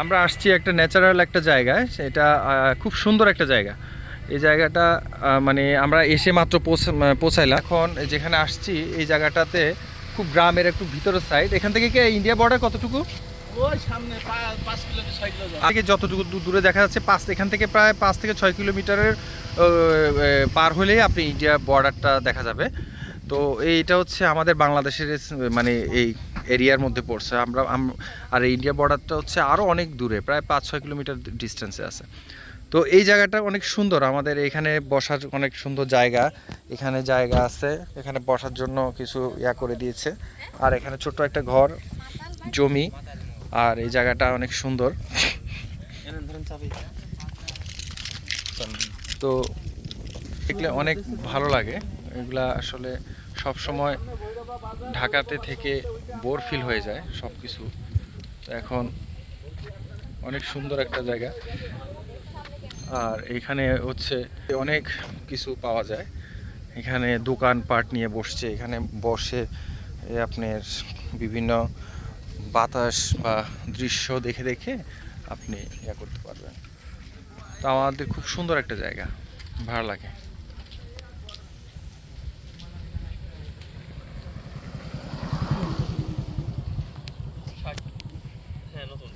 আমরা আসছি একটা ন্যাচারাল একটা জায়গায়, সেটা খুব সুন্দর একটা জায়গা। এই জায়গাটা মানে আমরা এসে মাত্র পৌঁছাইলাম। এখন যেখানে আসছি, এই জায়গাটাতে খুব গ্রামের একটু ভিতরের সাইড এখান থেকে কি ইন্ডিয়া বর্ডার কতটুকু? আগে যতটুকু দূরে দেখা যাচ্ছে, পাঁচ এখান থেকে প্রায় পাঁচ থেকে ছয় কিলোমিটারের পার হলেই আপনি ইন্ডিয়া বর্ডারটা দেখা যাবে। তো এইটা হচ্ছে আমাদের বাংলাদেশের মানে এই এরিয়ার মধ্যে পড়ছে। আমরা আর ইন্ডিয়া বর্ডারটা হচ্ছে আরও অনেক দূরে, প্রায় পাঁচ ছয় কিলোমিটার ডিস্টেন্সে আছে। তো এই জায়গাটা অনেক সুন্দর। আমাদের এখানে বসার অনেক সুন্দর জায়গা। এখানে জায়গা আছে। এখানে বসার জন্য কিছু ইয়া করে দিয়েছে। আর এখানে ছোট্ট একটা ঘর, জমি। আর এই জায়গাটা অনেক সুন্দর। তো এগুলো অনেক ভালো লাগে। এগুলা আসলে সব সময় ঢাকাতে থেকে বোর ফিল হয়ে যায় সব কিছু তো এখন অনেক সুন্দর একটা জায়গা। আর এখানে হচ্ছে অনেক কিছু পাওয়া যায়। এখানে দোকান পাট নিয়ে বসছে। এখানে বসে আপনার বিভিন্ন বাতাস বা দৃশ্য দেখে দেখে আপনি ইয়া করতে পারবেন। তো আমাদের খুব সুন্দর একটা জায়গা, ভালো লাগে। হ্যাঁ নতুন